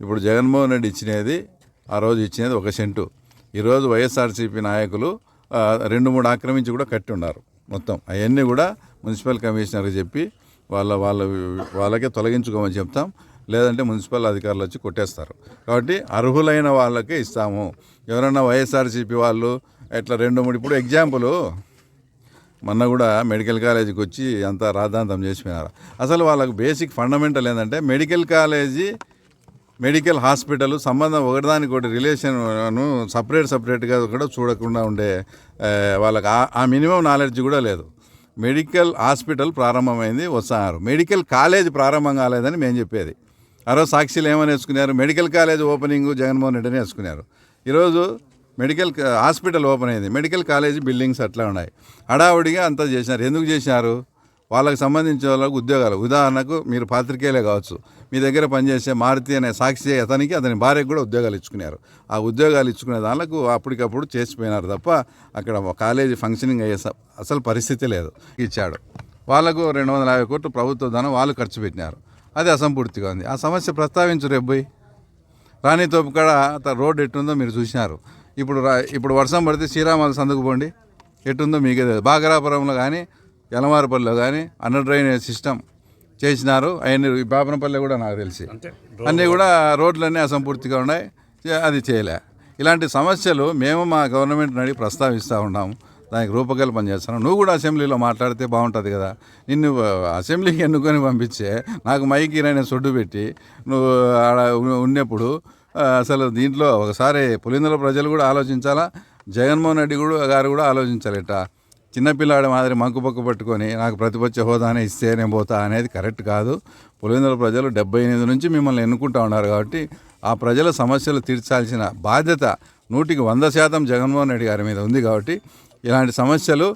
ఇప్పుడు జగన్మోహన్ రెడ్డి ఇచ్చినది ఆ రోజు ఇచ్చినది ఒక సెంటు. ఈరోజు వైఎస్ఆర్సీపీ నాయకులు రెండు మూడు ఆక్రమించి కూడా కట్టి ఉన్నారు మొత్తం. అవన్నీ కూడా మున్సిపల్ కమిషనర్కి చెప్పి వాళ్ళ వాళ్ళ వాళ్ళకే తొలగించుకోమని చెప్తాం. లేదంటే మున్సిపల్ అధికారులు వచ్చి కొట్టేస్తారు. కాబట్టి అర్హులైన వాళ్ళకే ఇస్తాము. ఎవరన్నా వైఎస్ఆర్సీపీ వాళ్ళు ఎట్లా రెండు మూడు ఇప్పుడు ఎగ్జాంపుల్ మొన్న కూడా మెడికల్ కాలేజీకి వచ్చి అంత రాద్ధాంతం చేసిపోయినారు. అసలు వాళ్ళకు బేసిక్ ఫండమెంటల్ ఏంటంటే మెడికల్ కాలేజీ మెడికల్ హాస్పిటల్ సంబంధం ఒకటిదానికి ఒకటి రిలేషన్ సపరేట్ సపరేట్గా కూడా చూడకుండా ఉండే వాళ్ళకి ఆ- మినిమం నాలెడ్జ్ కూడా లేదు. మెడికల్ హాస్పిటల్ ప్రారంభమైంది వస్తున్నారు మెడికల్ కాలేజ్ ప్రారంభం కాలేదని మేము చెప్పేది. ఆరో సాక్షిలు ఏమని వేసుకున్నారు? మెడికల్ కాలేజ్ ఓపెనింగ్ జగన్మోహన్ రెడ్డిని వేసుకున్నారు. ఈరోజు మెడికల్ హాస్పిటల్ ఓపెన్ అయింది. మెడికల్ కాలేజీ బిల్డింగ్స్ అట్లా ఉన్నాయి. హడావుడిగా అంతా చేసినారు. ఎందుకు చేసినారు? వాళ్ళకి సంబంధించిన వాళ్ళకు ఉద్యోగాలు. ఉదాహరణకు మీరు పాత్రికేయులే కావచ్చు. మీ దగ్గర పనిచేసే మారుతి అనే సాక్షి అతనికి అతని భార్యకు కూడా ఉద్యోగాలు ఇచ్చుకున్నారు. ఆ ఉద్యోగాలు ఇచ్చుకునే దానికి అప్పటికప్పుడు చేసిపోయినారు తప్ప అక్కడ కాలేజీ ఫంక్షనింగ్ అయ్యే అసలు పరిస్థితి లేదు. ఇచ్చాడు. వాళ్ళకు రెండు వందల యాభై కోట్లు ప్రభుత్వ ధనం వాళ్ళు ఖర్చు పెట్టినారు. అది అసంపూర్తిగా ఉంది. ఆ సమస్య ప్రస్తావించు రెబ్బోయ్ రాణి తోపు కాడ త- రోడ్డు ఎట్టుందో మీరు చూసినారు. ఇప్పుడు రా ఇప్పుడు వర్షం పడితే శ్రీరామాలు సందుకుపోండి ఎట్టుందో మీకే తెలియదు బాగరాపురంలో కానీ యలమారపల్లిలో కానీ అండర్ డ్రైనేజ్ సిస్టమ్ చేసినారు. అవన్నీ ఈ బాపనపల్లి కూడా నాకు తెలిసి. అన్నీ కూడా రోడ్లన్నీ అసంపూర్తిగా ఉన్నాయి. అది చేయలే. ఇలాంటి సమస్యలు మేము మా గవర్నమెంట్ అడిగి ప్రస్తావిస్తూ ఉన్నాము దానికి రూపకల్పన చేస్తున్నాం. నువ్వు కూడా అసెంబ్లీలో మాట్లాడితే బాగుంటుంది కదా. నిన్ను అసెంబ్లీకి ఎన్నుకొని పంపించే నాకు మైకి అనే సొడ్డు పెట్టి నువ్వు ఆడ ఉన్నప్పుడు అసలు దీంట్లో ఒకసారి పులిందుల ప్రజలు కూడా ఆలోచించాలా? జగన్మోహన్ రెడ్డి కూడా గారు కూడా ఆలోచించాలి ఇట్టా చిన్నపిల్లాడి మాదిరి మంకు పక్కు పట్టుకొని నాకు ప్రతిపక్ష హోదానే ఇస్తే నేను పోతా అనేది కరెక్ట్ కాదు. పులివెందుల ప్రజలు డెబ్బై ఎనిమిది నుంచి మిమ్మల్ని ఎన్నుకుంటా ఉన్నారు కాబట్టి ఆ ప్రజల సమస్యలు తీర్చాల్సిన బాధ్యత నూటికి వంద శాతం జగన్మోహన్ రెడ్డి గారి మీద ఉంది కాబట్టి ఇలాంటి సమస్యలు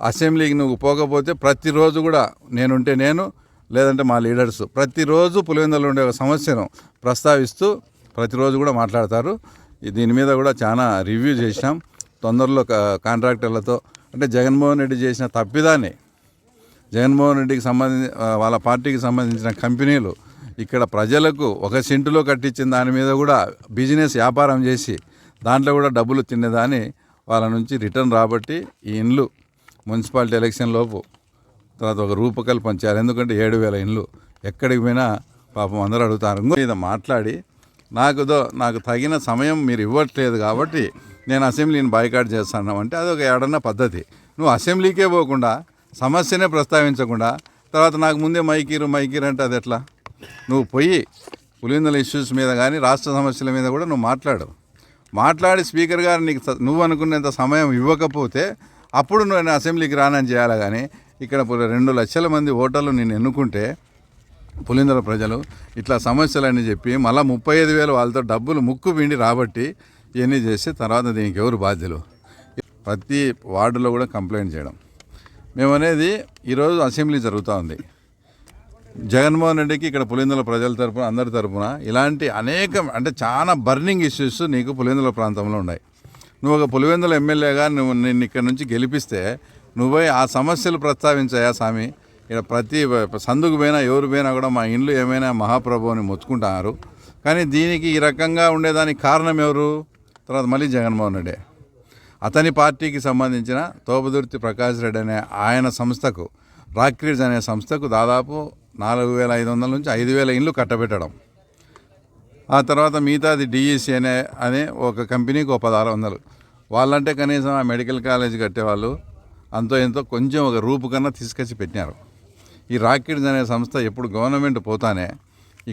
అసెంబ్లీకి నువ్వు పోకపోతే ప్రతిరోజు కూడా నేనుంటే నేను లేదంటే మా లీడర్స్ ప్రతిరోజు పులివెందులో ఉండే ఒక సమస్యను ప్రస్తావిస్తూ ప్రతిరోజు కూడా మాట్లాడతారు. దీని మీద కూడా చాలా రివ్యూ చేసినాం తొందరలో కా- కాంట్రాక్టర్లతో అంటే జగన్మోహన్ రెడ్డి చేసిన తప్పిదాన్ని జగన్మోహన్ రెడ్డికి సంబంధించి వాళ్ళ పార్టీకి సంబంధించిన కంపెనీలు ఇక్కడ ప్రజలకు ఒక సెంటులో కట్టించిన దాని మీద కూడా బిజినెస్ వ్యాపారం చేసి దాంట్లో కూడా డబ్బులు తినేదాన్ని వాళ్ళ నుంచి రిటర్న్ రాబట్టి ఈ ఇండ్లు మున్సిపాలిటీ ఎలక్షన్ లోపు తర్వాత ఒక రూపకల్పన చేయాలి. ఎందుకంటే ఏడు వేల ఇండ్లు ఎక్కడికి పోయినా పాపం అందరూ అడుగుతారు. మీద మాట్లాడి నాకుదో నాకు తగిన సమయం మీరు ఇవ్వట్లేదు కాబట్టి నేను అసెంబ్లీని బాయ్కాట్ చేస్తాను అంటే అదొక ఏడన్న పద్ధతి. నువ్వు అసెంబ్లీకే పోకుండా సమస్యనే ప్రస్తావించకుండా తర్వాత నాకు ముందే మైకీరు మైకీరు అంటే అది ఎట్లా? నువ్వు పోయి పులిందల ఇష్యూస్ మీద కానీ రాష్ట్ర సమస్యల మీద కూడా నువ్వు మాట్లాడు మాట్లాడి స్పీకర్ గారు నీకు నువ్వు అనుకున్నంత సమయం ఇవ్వకపోతే అప్పుడు నేను అసెంబ్లీకి రానని చేయాలి కానీ ఇక్కడ రెండు లక్షల మంది ఓటర్లు నేను ఎన్నుకుంటే పులిందల ప్రజలు ఇట్లా సమస్యలన్నీ చెప్పి మళ్ళీ ముప్పై ఐదు వేలు వాళ్ళతో డబ్బులు ముక్కు పిండి రాబట్టి ఇవన్నీ చేసి తర్వాత దీనికి ఎవరు బాధ్యులు? ప్రతి వార్డులో కూడా కంప్లైంట్ చేయడం. మేము అనేది ఈరోజు అసెంబ్లీ జరుగుతూ ఉంది. జగన్మోహన్ రెడ్డికి ఇక్కడ పులిందుల ప్రజల తరపున అందరి తరపున ఇలాంటి అనేక అంటే చాలా బర్నింగ్ ఇష్యూస్ నీకు పులివెందుల ప్రాంతంలో ఉన్నాయి. నువ్వు ఒక పులివెందుల ఎమ్మెల్యేగా నువ్వు నిన్ను ఇక్కడ నుంచి గెలిపిస్తే నువ్వే ఆ సమస్యలు ప్రస్తావించాయా స్వామి ఇక్కడ ప్రతి సందుకు పోయినా ఎవరు పోయినా కూడా మా ఇండ్లు ఏమైనా మహాప్రభువుని మొత్తుకుంటున్నారు. కానీ దీనికి ఈ రకంగా ఉండేదానికి కారణం ఎవరు? తర్వాత మళ్ళీ జగన్మోహన్ రెడ్డి. అతని పార్టీకి సంబంధించిన తోపదుర్తి ప్రకాష్ రెడ్డి అనే ఆయన సంస్థకు రాక్రీడ్స్ అనే సంస్థకు దాదాపు నాలుగు వేల ఐదు వందల నుంచి ఐదు వేల ఇండ్లు కట్టబెట్టడం. ఆ తర్వాత మిగతాది డిఈసి అనే అనే ఒక కంపెనీకి ఒక పదహారు వందలు. వాళ్ళంటే కనీసం ఆ మెడికల్ కాలేజ్ కట్టేవాళ్ళు అంతో ఎంతో కొంచెం ఒక రూపు కన్నా తీసుకొచ్చి పెట్టినారు. ఈ రాకెట్స్ అనే సంస్థ ఎప్పుడు గవర్నమెంట్ పోతానే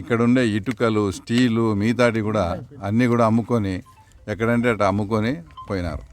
ఇక్కడ ఉండే ఇటుకలు స్టీలు మిగతాటి కూడా అన్నీ కూడా అమ్ముకొని ఎక్కడంటే అట్లా అమ్ముకొని పోయినారు.